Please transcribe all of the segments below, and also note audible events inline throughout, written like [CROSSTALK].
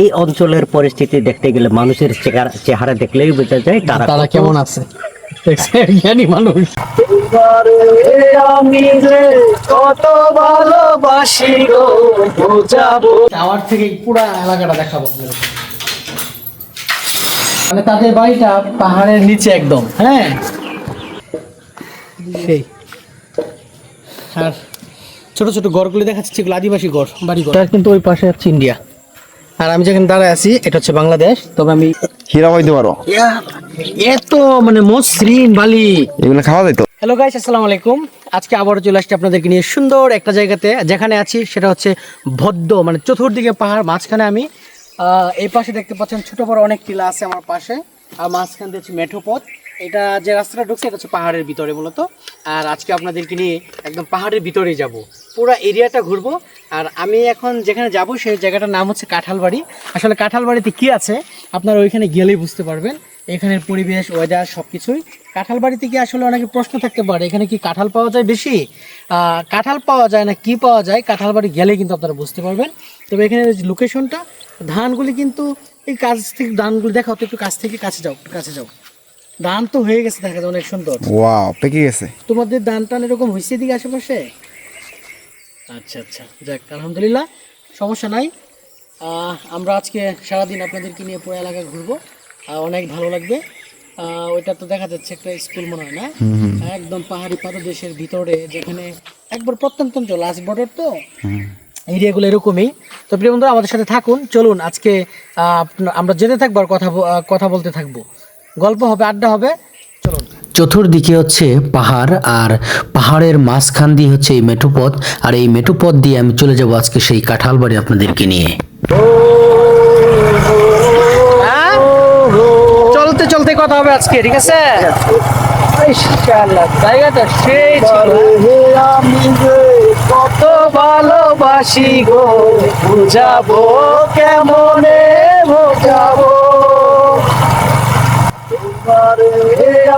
এই অঞ্চলের পরিস্থিতি দেখতে গেলে মানুষের চেহারা চেহারা দেখলেই বোঝা যায় তারা তারা কেমন আছে? জ্ঞানী মানুষ। আমি যে কত ভালোবাসি গো বোঝাবো। টাওয়ার থেকে পুরো এলাকাটা দেখাবো মানে তাদের বাড়িটা পাহাড়ের নিচে একদম হ্যাঁ? সেই। আর ছোট ছোট গড়গুলি দেখাচ্ছে যেগুলো আদিবাসী গড় বাড়ি এটা কিন্তু ওই পাশে হচ্ছে ইন্ডিয়া। আর আমি যেখানে দাঁড়ায় আছি এটা হচ্ছে বাংলাদেশ। তবে আমি হীরা হইতে পারো এত মানে মসৃণ বালি। এগুলো খাওয়া যাইতো হ্যালো গাইস আসসালামু আলাইকুম। আজকে আবারও চলে আসছি আপনাদেরকে নিয়ে সুন্দর একটা জায়গাতে। যেখানে আছি সেটা হচ্ছে ভদ্র মানে চতুর্দিকে পাহাড় মাঝখানে আমি। আহ, এই পাশে দেখতে পাচ্ছেন ছোট বড় অনেক টিলা আছে আমার পাশে। আর মাঝখান দিয়ে হচ্ছে মেঠো পথ। এটা যে রাস্তাটা ঢুকছে, এটা হচ্ছে পাহাড়ের ভিতরে মূলত। আর আজকে আপনাদেরকে নিয়ে একদম পাহাড়ের ভিতরে যাব। পুরো এরিয়াটা ঘুরবো। আর আমি এখন যেখানে যাব, সেই জায়গাটার নাম হচ্ছে কাঁঠালবাড়ি। আসলে কাঁঠালবাড়িতে কি আছে, আপনারা ওইখানে গেলেই বুঝতে পারবেন। এখানের পরিবেশ ওয়েদার সব কিছুই কাঁঠাল বাড়িতে কি আসলে অনেকে প্রশ্ন থাকতে পারে, এখানে কি কাঁঠাল পাওয়া যায় বেশি? কাঁঠাল পাওয়া যায় না, কি পাওয়া যায়? কাঁঠাল বাড়ি গেলে কিন্তু আপনারা বুঝতে পারবেন। তবে এখানে লোকেশনটা ধানগুলি কিন্তু এই কাছ থেকে, ধানগুলি দেখাও তো একটু কাছ থেকে, কাছে যাও কাছে যাও। ধান তো হয়ে গেছে দেখা যায় অনেক সুন্দর। ওয়াও পেকে গেছে। তোমাদের ধান টান এরকম হয়েছে এদিকে আশেপাশে? আচ্ছা আচ্ছা যাক আলহামদুলিল্লাহ সমস্যা নাই। আমরা আজকে সারাদিন আপনাদেরকে নিয়ে পুরো এলাকা ঘুরবো। অনেক ভালো লাগবে। ওইটা তো দেখা যাচ্ছে একটা স্কুল মনে হয় না? একদম পাহাড়ি পাদদেশের ভিতরে যেখানে একবার প্রত্যন্ত অঞ্চল লাস্ট বর্ডার তো এরিয়াগুলো এরকমই। তো প্রিয় বন্ধুরা আমাদের সাথে থাকুন চলুন আজকে আহ, আমরা যেতে থাকব আর কথা কথা বলতে থাকব। গল্প হবে আড্ডা হবে। চলুন। চতুর্দিকে হচ্ছে পাহাড় আর পাহাড়ের মাঝখান দিয়ে হচ্ছে এই মেঠোপথ। আর এই মেঠোপথ দিয়ে আমি চলে যাব আজকে সেই কাঁঠাল বাড়ি আপনাদেরকে নিয়ে। হ্যাঁ? চলতে চলতে কথা হবে আজকে ঠিক আছে? জায়গাটা সেই আমি কত ভালোবাসি গো বুঝাবো কেমনে বোঝাবো। তোমারে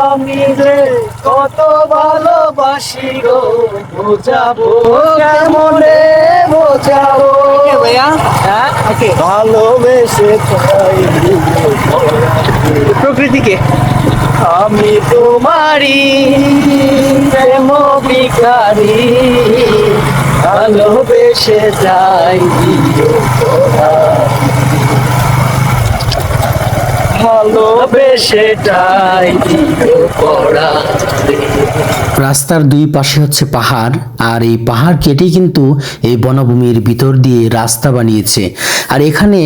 আমি যে কত ভালোবাসি গো বুঝাবো কেমনে বোঝাবো। হ্যাঁ ভালোবেসে প্রকৃতিকে। আমি তোমারি প্রেম ভিখারি ভালোবেসে যাই রাস্তার দুই পাশে হচ্ছে পাহাড়, আর এই পাহাড় কেটে কিন্তু এই বনভূমির ভিতর দিয়ে রাস্তা বানিয়েছে। আর এখানে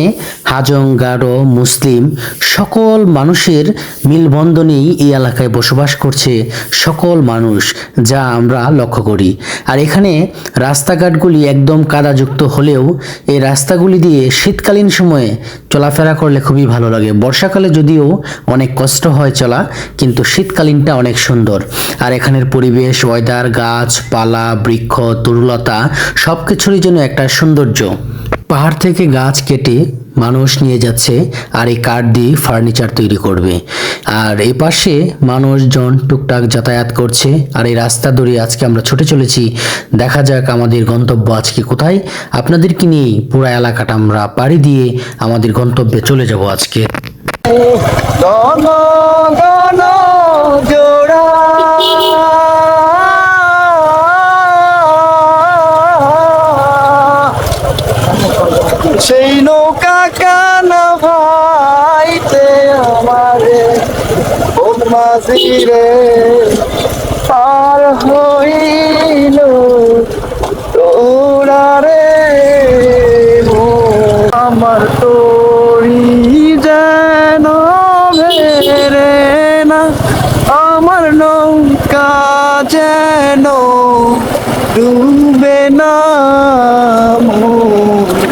হাজং, গারো, মুসলিম সকল মানুষের মিলবন্ধনেই এই এলাকায় বসবাস করছে সকল মানুষ, যা আমরা লক্ষ্য করি। আর এখানে রাস্তাঘাটগুলি একদম কাদাযুক্ত হলেও এই রাস্তাগুলি দিয়ে শীতকালীন সময়ে চলাফেরা করলে খুবই ভালো লাগে। বর্ষাকালে যদিও অনেক কষ্ট হয় চলা, কিন্তু শীতকালীনটা অনেক সুন্দর। আর এখানের পরিবেশ ওয়েদার গাছপালা বৃক্ষ, তরুলতা সব কিছুরই জন্য একটা সৌন্দর্য। পাহাড় থেকে গাছ কেটে মানুষ নিয়ে যাচ্ছে আর এই কাঠ দিয়ে ফার্নিচার তৈরি করবে। আর এই পাশে মানুষজন টুকটাক যাতায়াত করছে আর এই রাস্তা ধরে আজকে আমরা ছুটে চলেছি। দেখা যাক আমাদের গন্তব্য আজকে কোথায়। আপনাদেরকে নিয়ে পুরো এলাকাটা আমরা পাড়ি দিয়ে আমাদের গন্তব্যে চলে যাব আজকে? গণ গণ জোড়া। সেই নৌকা কানা ভাইতে আমারে মাঝিরে।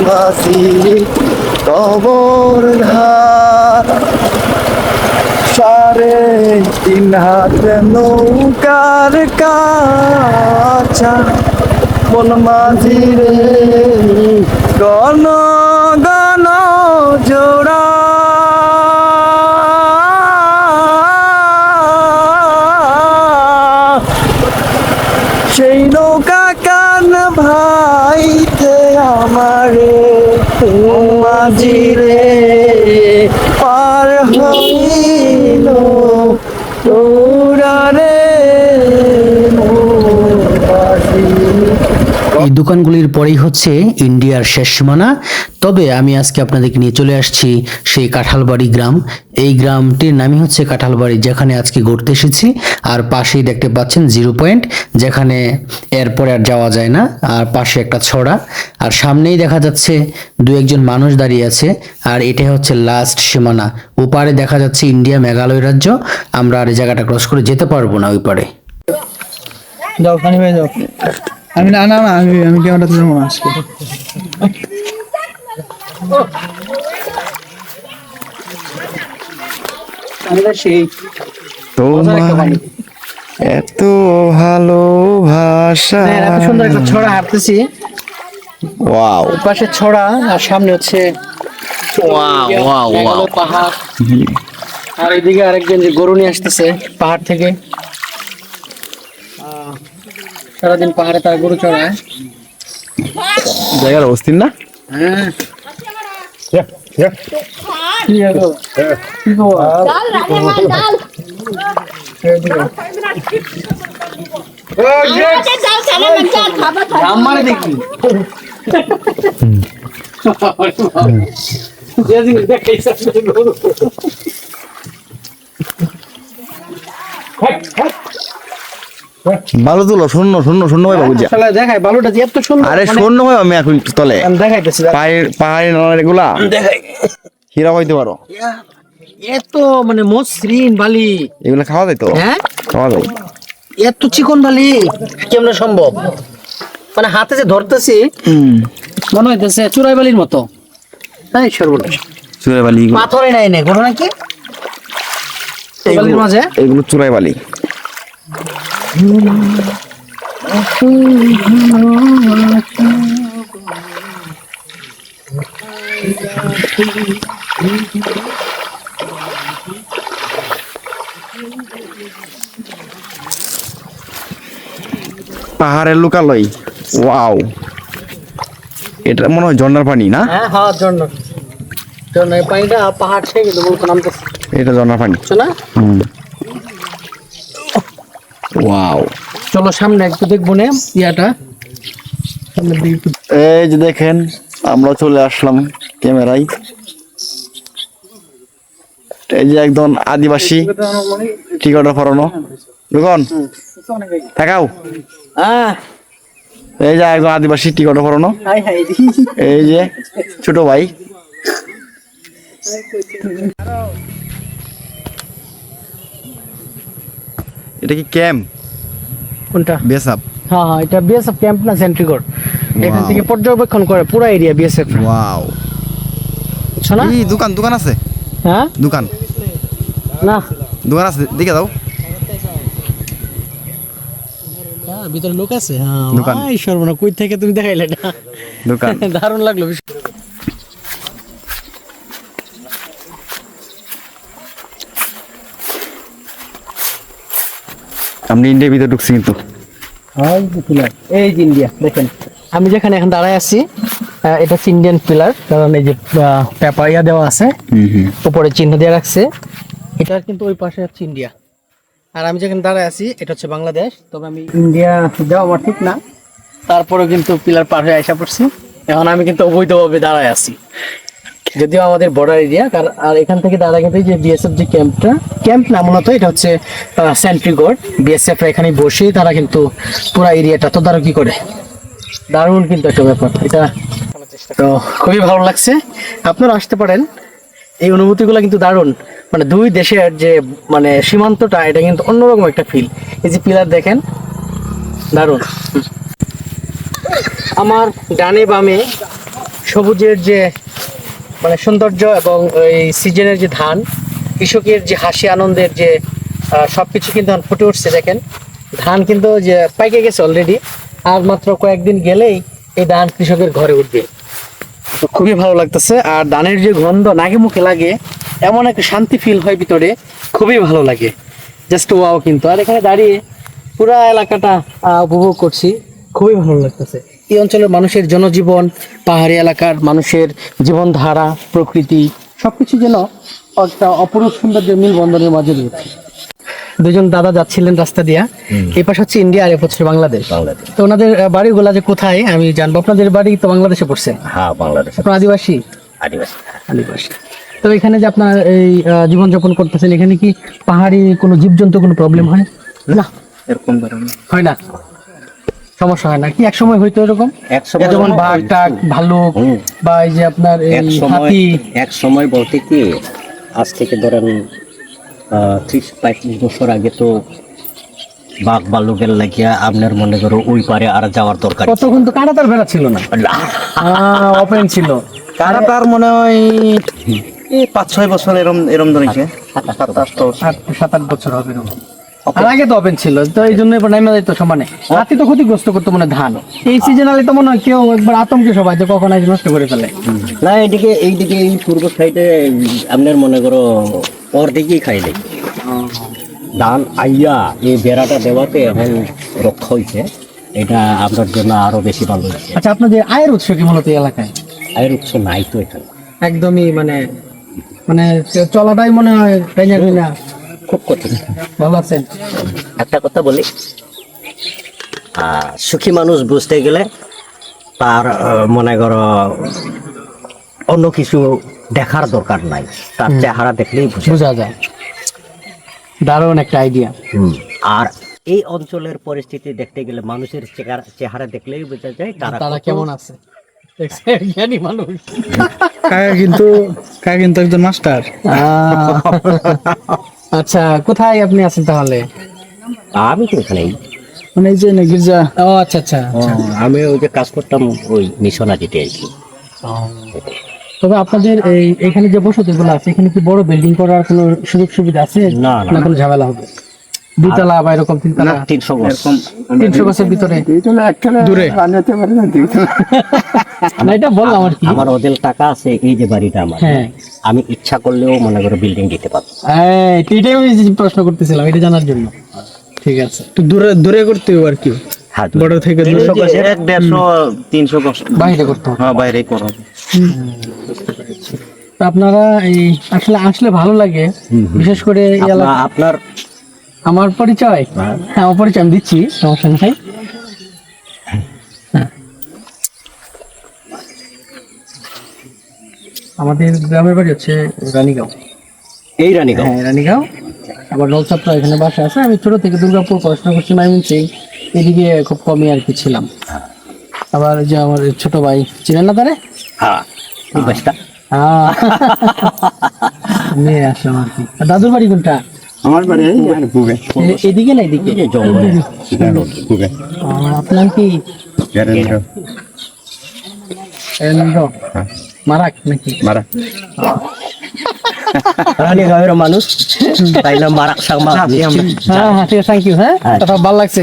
মাসি কবর ধার। সারে তিন হাত নৌকার কাছা। মন মাঝি রে গণ গণ জোড়া কান এই দোকানগুলির পরেই হচ্ছে ইন্ডিয়ার শেষ সীমানা। তবে আমি আজকে আপনাদেরকে নিয়ে চলে আসছি সেই কাঁঠালবাড়ি গ্রাম। এই গ্রামটির নামই হচ্ছে কাঁঠালবাড়ি, যেখানে আজকে ঘুরতে এসেছি। আর পাশেই দেখতে পাচ্ছেন জিরো পয়েন্ট, যেখানে এরপরে আর যাওয়া যায় না। আর পাশে একটা ছড়া। আর সামনেই দেখা যাচ্ছে দু একজন মানুষ দাঁড়িয়ে আছে। আর এটাই হচ্ছে লাস্ট সীমানা। ওপারে দেখা যাচ্ছে ইন্ডিয়া মেঘালয় রাজ্য। আমরা আর এই জায়গাটা ক্রস করে যেতে পারব না ওই পারে। যাও যাও। আমি না না না আমি আমি ক্যামেরা তুলে মনে আজকে। তোমার এত ভালোবাসা হ্যাঁ, এত সুন্দর একটা ছড়া হাঁটতেছি। ওয়াও। পাশে ছড়া আর সামনে হচ্ছে পাহাড়। আর এদিকে আরেকজন যে গরু নিয়ে আসতেছে পাহাড় থেকে। সারাদিন পাহাড়ে তার গরু চড়ায়। জায়গার অবস্থিন না? হ্যাঁ? আমারে দেখি। ভালো তুলো শূন্য শূন্য শূন্য ভাই বাবু দেখাই বালুটা যে এত আরে মানে শূন্য ভাই আমি এখন তলে। দেখাইতেছি নলার এগুলা? দেখাই। হীরা হইতে পারো। এত মানে মসৃণ বালি। এগুলা খাওয়া যায় তো? হ্যাঁ? খাওয়া যায়। এত চিকন বালি। কেমনে সম্ভব? মানে হাতে যে ধরতেছি মনে হইতেছে চুরাই বালির মতো। তাই সর্বনাশ। চুরাই বালি পাথরে নাই নে ঘটনা কি? এই বালির মাঝে? এগুলো চুরাই বালি। পাহাড়ের লোকালয়। ওয়াও। এটা মনে হয় ঝর্ণার পানি না? হ্যাঁ হ্যাঁ পানিটা পাহাড় থেকে নামতেছে। এটা ঝর্ণার পানি। না হুম। ওয়াও চলো সামনে একটু দেখব নে ইয়াটা। এই যে দেখেন আমরা চলে আসলাম ক্যামেরায়। এই যে একজন আদিবাসী টিকটটা ফরানো দেখুন থাকাও এই যে একজন আদিবাসী টিকটটা ফরানো এই যে ছোট ভাই। এটা কি ক্যাম্প? কোনটা? বেসাপ হ্যাঁ হ্যাঁ এটা বিএসএফ ক্যাম্প না সেন্ট্রিগড়? এখান থেকে পর্যবেক্ষণ করে পুরো এরিয়া বিএসএফ ওয়াও বুঝছ না এই দোকান দোকান আছে? হ্যাঁ? দোকান। না। দোকান আছে দেখে দাও। হ্যাঁ, ভিতরে লোক আছে? হ্যাঁ সর্বনা কই থেকে তুমি দেখাইলে না দোকান। [LAUGHS] দারুণ লাগল আপনি ইন্ডিয়ার ভিতরে ঢুকছি কিন্তু। এই যে ইন্ডিয়া দেখেন। আমি যেখানে এখন দাঁড়ায় আছি এটা হচ্ছে ইন্ডিয়ান পিলার কারণ এই যে পেপার ইয়া দেওয়া আছে হুম হুম। উপরে চিহ্ন দিয়ে রাখছে। এটা কিন্তু ওই পাশে হচ্ছে ইন্ডিয়া আর আমি যেখানে দাঁড়ায় আছি এটা হচ্ছে বাংলাদেশ তবে আমি ইন্ডিয়া যাওয়া আমার ঠিক না। তারপরেও কিন্তু পিলার পার হয়ে আসা পড়ছি। এখন আমি কিন্তু অবৈধভাবে দাঁড়ায় আছি। যদিও আমাদের বর্ডার এরিয়া আর এখান থেকে দাঁড়ায় কিন্তু যে বিএসএফ যে ক্যাম্পটা ক্যাম্প না, মূলত এটা হচ্ছে সেন্ট্রি গার্ড বিএসএফ এখানে বসে তারা কিন্তু পুরো এরিয়াটা তদারকি করে। দারুণ কিন্তু একটা ব্যাপার, এটা তো খুবই ভালো লাগছে। আপনারা আসতে পারেন, এই অনুভূতিগুলো কিন্তু দারুণ। মানে দুই দেশের যে মানে সীমান্তটা, এটা কিন্তু অন্যরকম একটা ফিল এই যে পিলার দেখেন, দারুণ। আমার ডানে বামে সবুজের যে মানে সৌন্দর্য এবং এই সিজনের যে ধান, কৃষকের যে হাসি, আনন্দের যে সব কিছু কিন্তু ফুটে উঠছে, দেখেন। ধান কিন্তু যে পাইকে গেছে অলরেডি আর মাত্র কয়েকদিন গেলেই এই ধান কৃষকের ঘরে উঠবে। খুবই ভালো লাগতেছে, আর ধানের যে গন্ধ নাকে মুখে লাগে, এমন একটা শান্তি ফিল হয় ভিতরে, খুবই ভালো লাগে। জাস্ট ওয়াও কিন্তু। আর এখানে দাঁড়িয়ে পুরা এলাকাটা উপভোগ করছি, খুবই ভালো লাগতেছে। এই অঞ্চলের মানুষের জনজীবন পাহাড়ি এলাকার মানুষের জীবনধারা প্রকৃতি সবকিছু যেন একটা অপরূপ সৌন্দর্যের মিলবন্ধনের মাঝে রয়েছে। দুজন দাদা যাচ্ছিলেন রাস্তা দিয়া। এই পাশে হচ্ছে ইন্ডিয়া আর এ পাশে বাংলাদেশ। তো ওনাদের বাড়িগুলা যে কোথায় আমি জানব। আপনাদের বাড়ি তো বাংলাদেশে পড়ছে? হ্যাঁ বাংলাদেশ আপনার আদিবাসী? আদিবাসী আদিবাসী। তো এখানে যে আপনার এই জীবনযাপন করতেছেন এখানে কি পাহাড়ি কোনো জীবজন্তু কোনো প্রবলেম হয়? না এরকম হয় না? সমস্যা হয় না কি এক সময় হইতো এরকম এক সময় যেমন বাঘ টাক ভাল্লুক হুম। বা এই যে আপনার এই এক সময় হাতি এক সময় বলতে কি আজ থেকে ধরেন ত্রিশ পঁয়ত্রিশ বছর আগে তো বাঘ বালুকের লাগিয়া আপনার মনে করো ওই পারে আর যাওয়ার দরকার কতক্ষণ তো কাঁটাতার ভেড়া ছিল না। ওপেন ছিল কারাটার মনে হয় এই পাঁচ ছয় বছর এরম এরম ধরেছে সাত আট বছর। সাত আট বছর হবে এরকম। আগে তো ওপেন ছিল তো এই জন্য এবার নাইমা যাইতো সমানে। হাতি তো ক্ষতিগ্রস্ত করতো মানে ধান। এই সিজনালে তো মনে হয় কেউ একবার আতঙ্কে সবাই যে কখন আজ নষ্ট করে ফেলে। না এইদিকে এইদিকে এই পূর্ব সাইডে আপনার মনে করো অর্ধেকই খাই ধান আইয়া এই বেড়াটা দেওয়াতে এখন রক্ষা হয়েছে এটা আপনার জন্য আরও বেশি ভালো হয়েছে আচ্ছা আপনাদের আয়ের উৎস কি মূলত এলাকায়? আয়ের উৎস নাই তো এখানে। একদমই মানে মানে চলাটাই মনে হয় না? খুব কঠিন। ভালো আছেন? একটা কথা বলি। সুখী মানুষ বুঝতে গেলে তার মনে করো অন্য কিছু দেখার দরকার নাই। তার চেহারা দেখলেই বোঝা। যায়। দারুণ একটা আইডিয়া আর এই অঞ্চলের পরিস্থিতি দেখতে গেলে মানুষের চেহারা চেহারা দেখলেই বোঝা যায় তারা কেমন আছে? জ্ঞানী মানুষ। কাকা কিন্তু কাকা কিন্তু একজন মাস্টার। [LAUGHS] আচ্ছা কোথায় আপনি আছেন তাহলে? আমি তো এখানে মানে এই যে না গির্জা। ও আচ্ছা আচ্ছা আমি ওই যে কাজ করতাম ওই মিশনারিতে আর কি। তবে আপনাদের এই এখানে যে বসতিগুলো আছে এখানে কি বড় বিল্ডিং করার কোনো সুযোগ সুবিধা আছে। না। কোনো ঝামেলা হবে? দুতলা বা এরকম তিনতলা তিনশো গজ। তিনশো গাছের ভিতরে। দূরে। [LAUGHS] না এটা বললাম আর কি। আমার ওদের টাকা আছে এই যে বাড়িটা আমার। হ্যাঁ। আমি ইচ্ছা করলেও মনে করো বিল্ডিং দিতে পারব। এই, এটাই আমি প্রশ্ন করতেছিলাম এটা জানার জন্য। ঠিক আছে। একটু দূরে দূরে করতে হবে আর কি। হ্যাঁ বড় থেকে দূরে এক দেড়শো তিনশো বাইরে করতে হবে। হ্যাঁ করা। আপনারা এই আসলে আসলে ভালো লাগে। বিশেষ করে আপনার আমার পরিচয়? হ্যাঁ। আমার পরিচয় আমি দিচ্ছি সমস্যা নেই হ্যাঁ। আমাদের গ্রামের বাড়ি হচ্ছে রানীগাঁও। এই রানীগাঁও? হ্যাঁ রানীগাঁও। আবার নলচাপড়া এখানে বাসা আছে আমি ছোট থেকে দুর্গাপুর পড়াশোনা করছি মাইমিনসিং। এদিকে খুব কমই আর কি ছিলাম। আবার ওই যে আমার ছোট ভাই চিনেন না তারে? হ্যাঁ এই হ্যাঁ। নিয়ে আসলাম আর কি। আর দাদুর বাড়ি কোনটা? আমার বাড়ি এদিকে না এদিকে? জঙ্গল। আপনার কি এন্দ্র? মারাক নাকি? মারা রানীগাঁওয়ের মানুষ। তাই না মারাক সাংমা হ্যাঁ হ্যাঁ ঠিক আছে থ্যাংক ইউ হ্যাঁ কথা ভালো লাগছে।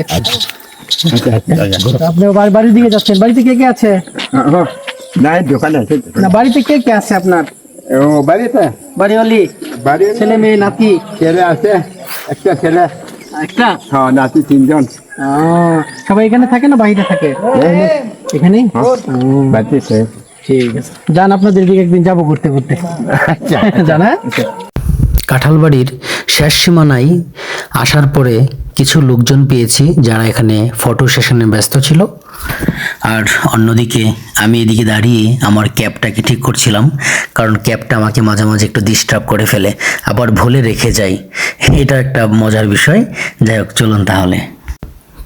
আপনি বাড়ি- বাড়ির দিকে যাচ্ছেন। বাড়িতে কে কে আছে দোকান। না বাড়িতে কে কে আছে আপনার? ও বাড়িতে বাড়িওয়ালি বাড়ি ছেলে মেয়ে নাতি? ছেলে আছে। একটা ছেলে। একটা? হ্যাঁ নাতি তিনজন। সবাই এখানে থাকে না বাইরে থাকে? এখানেই? বাড়িতে ঠিক আছে। যান আপনাদের দিকে একদিন যাব ঘুরতে ঘুরতে। জানা কাঁঠালবাড়ির শেষ সীমানায় আসার পরে কিছু লোকজন পেয়েছি যারা এখানে ফটো সেশনে ব্যস্ত ছিল। আর অন্যদিকে আমি এদিকে দাঁড়িয়ে আমার ক্যাবটাকে ঠিক করছিলাম, কারণ ক্যাবটা আমাকে মাঝে মাঝে একটু ডিস্টার্ব করে ফেলে। আবার ভুলে রেখে যাই। এটা একটা মজার বিষয়। যাই হোক, চলুন তাহলে।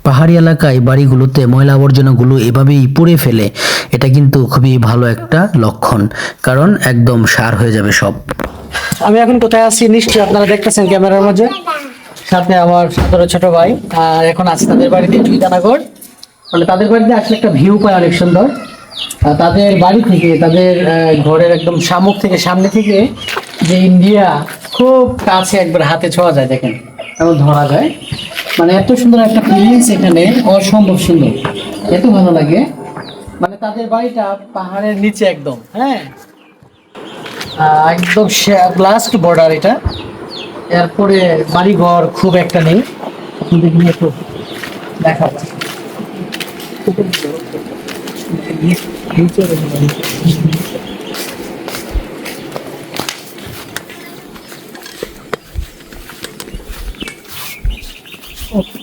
পাহাড়ি এলাকায় বাড়িগুলোতে ময়লা আবর্জনাগুলো এভাবেই পুড়ে ফেলে, এটা কিন্তু খুবই ভালো একটা লক্ষণ, কারণ একদম সার হয়ে যাবে সব। আমি এখন কোথায় আছি নিশ্চয়ই আপনারা দেখতেছেন ক্যামেরার মাঝে। সাথে আমার সতেরো ছোট ভাই, আর এখন আছে তাদের বাড়িতে চুইদানাগর মানে তাদের বাড়িতে আসলে একটা ভিউ পায় অনেক সুন্দর। তাদের বাড়ি থেকে, তাদের ঘরের একদম শামুক থেকে, সামনে থেকে যে ইন্ডিয়া খুব কাছে একবার হাতে ছোঁয়া যায়, দেখেন। এমন ধরা যায়। মানে এত সুন্দর একটা ফিলিংস এখানে, অসম্ভব সুন্দর। এত ভালো লাগে। মানে তাদের বাড়িটা পাহাড়ের নিচে একদম হ্যাঁ? একদম লাস্ট বর্ডার এটা। এরপরে বাড়িঘর খুব একটা নেই। একটু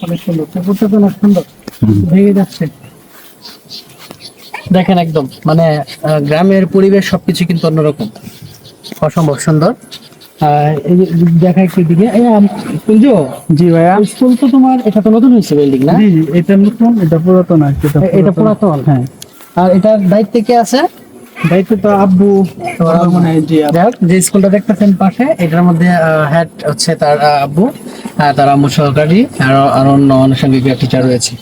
অনেক সুন্দর অনেক সুন্দর ভেঙে যাচ্ছে দেখেন একদম মানে গ্রামের পরিবেশ সবকিছু কিন্তু অন্যরকম। অসম্ভব সুন্দর। দেখা একটু দিকে এই জি ভাইয়া। স্কুল তো তোমার এটা তো নতুন হয়েছে বিল্ডিং না? জি জি এটা নতুন এটা পুরাতন আর এটা পুরাতন। হ্যাঁ। আর এটার দায়িত্বে কে আছে? দায়িত্ব তো আব্বু মনে যে স্কুলটা দেখতেছেন পাশে এটার মধ্যে হেড হচ্ছে তার আব্বু তার আম্মু সহকারী আর আর অন্য আনুষঙ্গিক টিচার রয়েছে।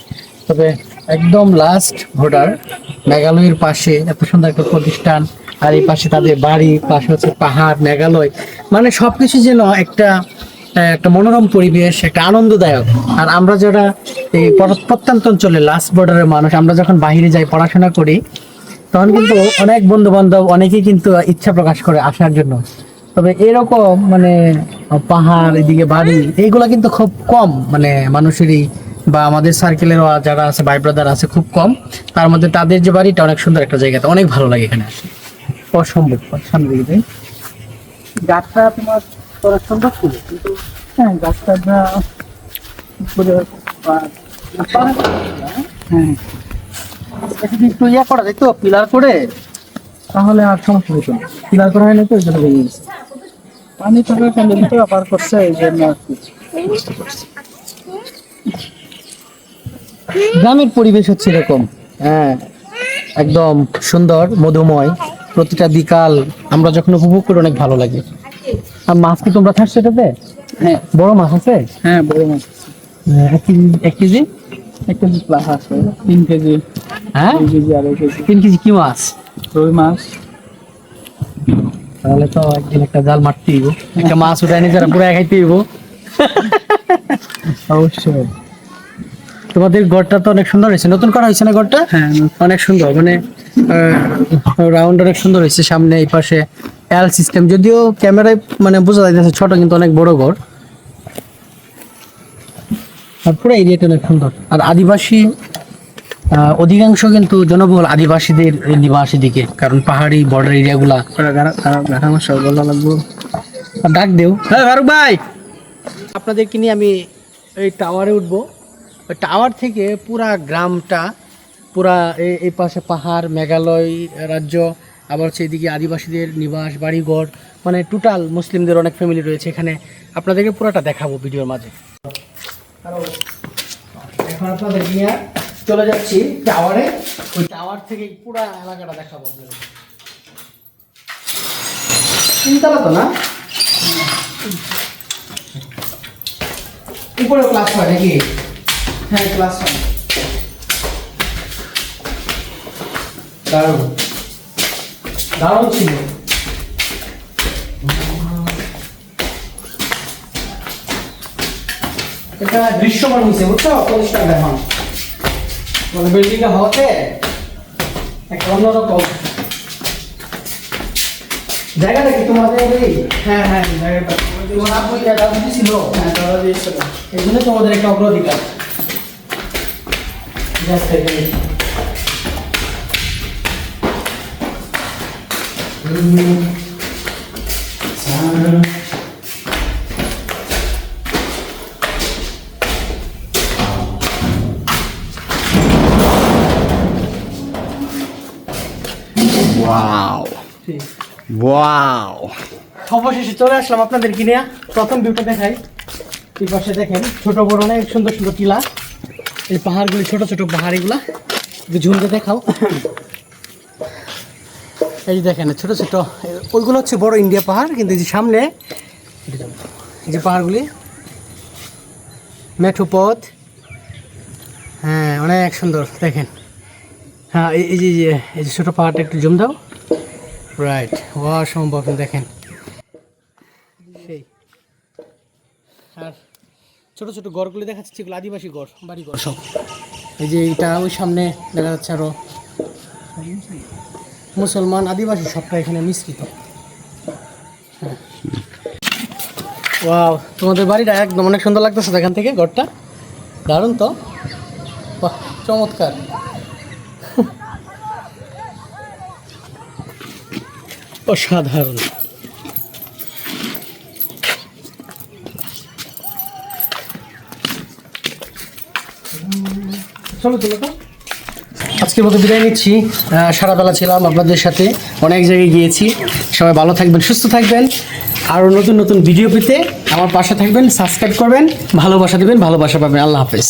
তবে একদম লাস্ট ভোটার মেঘালয়ের পাশে এত সুন্দর একটা প্রতিষ্ঠান আর এই পাশে তাদের বাড়ি, পাশে হচ্ছে পাহাড়, মেঘালয় মানে সবকিছু যেন একটা একটা মনোরম পরিবেশ, একটা আনন্দদায়ক। আর আমরা যারা এই প্রত্যন্ত অঞ্চলে লাস্ট বর্ডারের মানুষ, আমরা যখন বাইরে যাই পড়াশোনা করি, তখন কিন্তু অনেক বন্ধু বান্ধব অনেকেই কিন্তু ইচ্ছা প্রকাশ করে আসার জন্য। তবে এরকম মানে পাহাড়, এদিকে বাড়ি, এইগুলা কিন্তু খুব কম মানে মানুষেরই বা আমাদের সার্কেলের যারা আছে ভাই ব্রাদার আছে, খুব কম। তার মধ্যে তাদের যে বাড়িটা অনেক সুন্দর একটা জায়গাতে অনেক ভালো লাগে এখানে আসে অসম্ভব। সামনে দিকে যাই। গাছটা তোমার অনেক সুন্দর ছিল? কিন্তু হ্যাঁ গাছটা হ্যাঁ। একটু ইয়া করা যেত পিলার করে? তাহলে আর সমস্যা হতো না। পিলার করা হয়নি তো ওই জন্য ভেঙে গেছে। পানি থাকার কারণে তো ব্যাপার করছে এই জন্য আর কি। গ্রামের পরিবেশ হচ্ছে এরকম। হ্যাঁ একদম সুন্দর মধুময়। প্রতিটা বিকাল আমরা যখন উপভোগ করি অনেক ভালো লাগে। আর মাছ কি তোমরা খাচ্ছ এটাতে? হ্যাঁ। বড় মাছ আছে? হ্যাঁ বড় মাছ। এক কেজি এক কেজি? এক কেজি প্লাস আছে। তিন কেজি। হ্যাঁ? দুই কেজি আড়াই কেজি। তিন কেজি কি মাছ? রুই মাছ। তাহলে তো একদিন একটা জাল মারতে হইব। একটা মাছ উঠায় নিয়ে যারা পুরো খাইতে হইব। অবশ্যই। তোমাদের ঘরটা তো অনেক সুন্দর হয়েছে। নতুন করা হয়েছে না ঘরটা? হ্যাঁ অনেক সুন্দর। মানে রাউন্ড অনেক সুন্দর হয়েছে সামনে এই পাশে এল সিস্টেম যদিও ক্যামেরায় মানে বোঝা যাইতেছে ছোট কিন্তু অনেক বড় ঘর। আর পুরো এরিয়াটা অনেক সুন্দর। আর আদিবাসী অধিকাংশ কিন্তু জনবহুল আদিবাসীদের নিবাস দিকে কারণ পাহাড়ি বর্ডার এরিয়াগুলা লাগবো। ডাক দেও। হ্যাঁ ফারুক ভাই! আপনাদেরকে নিয়ে আমি এই টাওয়ারে উঠবো। ওই টাওয়ার থেকে পুরা গ্রামটা পুরা এই- পাশে পাহাড়, মেঘালয় রাজ্য, আবার হচ্ছে এদিকে আদিবাসীদের নিবাস, বাড়িঘর মানে টোটাল মুসলিমদের অনেক ফ্যামিলি রয়েছে এখানে। আপনাদেরকে পুরাটা দেখাবো ভিডিওর মাঝে। এখন আপনাদের নিয়ে চলে যাচ্ছি টাওয়ারে ওই টাওয়ার থেকে পুরা এলাকাটা দেখাবো আপনাদের। না? উপরে ক্লাস হয় নাকি? হ্যাঁ ক্লাস হয়। দারুণ। দারুণ ছিল। এটা দৃশ্যমান হয়েছে বুঝছ? পরিষ্কার এখন মানে বিল্ডিংটা হতে একটা অন্যরকম। জায়গাটা কি তোমাদের এই হ্যাঁ হ্যাঁ জায়গাটা। তোমার আপু দাদা ছিল? হ্যাঁ দিয়েছিল। এই জন্য তোমাদের একটা অগ্রাধিকার। ওয়াও ওয়াও অবশেষে চলে আসলাম আপনাদের কিনে প্রথম ভিউটা দেখাই। এই পাশে দেখেন ছোট বড় অনেক সুন্দর সুন্দর টিলা। এই পাহাড়গুলি, ছোট ছোট পাহাড়িগুলা। ঝুলতে দেখাও। এই যে দেখেন, ছোট ছোট ওইগুলো হচ্ছে বড় ইন্ডিয়া পাহাড়, কিন্তু যে সামনে যে পাহাড়গুলি, মেঠো পথ হ্যাঁ অনেক সুন্দর, দেখেন। হ্যাঁ এই যে, এই যে- ছোটো পাহাড়টা একটু জম দাও। রাইট অসম্ভব, দেখেন। সেই। আর ছোট ছোট গড়গুলি দেখা যাচ্ছে এগুলো আদিবাসী গড়, বাড়ি গড়। সব এই যে এটা ওই সামনে দেখা যাচ্ছে আরও। মুসলমান আদিবাসী সবটা এখানে মিশ্রিত। ওয়াও, তোমাদের বাড়িটা একদম অনেক সুন্দর লাগতেছে এখান থেকে ঘরটা। দারুণ তো। চমৎকার। অসাধারণ। চলো চলো তো। আজকের মতো বিদায় নিচ্ছি। আহ, সারা বেলা ছিলাম আপনাদের সাথে। অনেক জায়গায় গিয়েছি। সবাই ভালো থাকবেন সুস্থ থাকবেন। আরও নতুন নতুন ভিডিও পেতে আমার পাশে থাকবেন সাবস্ক্রাইব করবেন ভালোবাসা দেবেন ভালোবাসা পাবেন। আল্লাহ হাফেজ।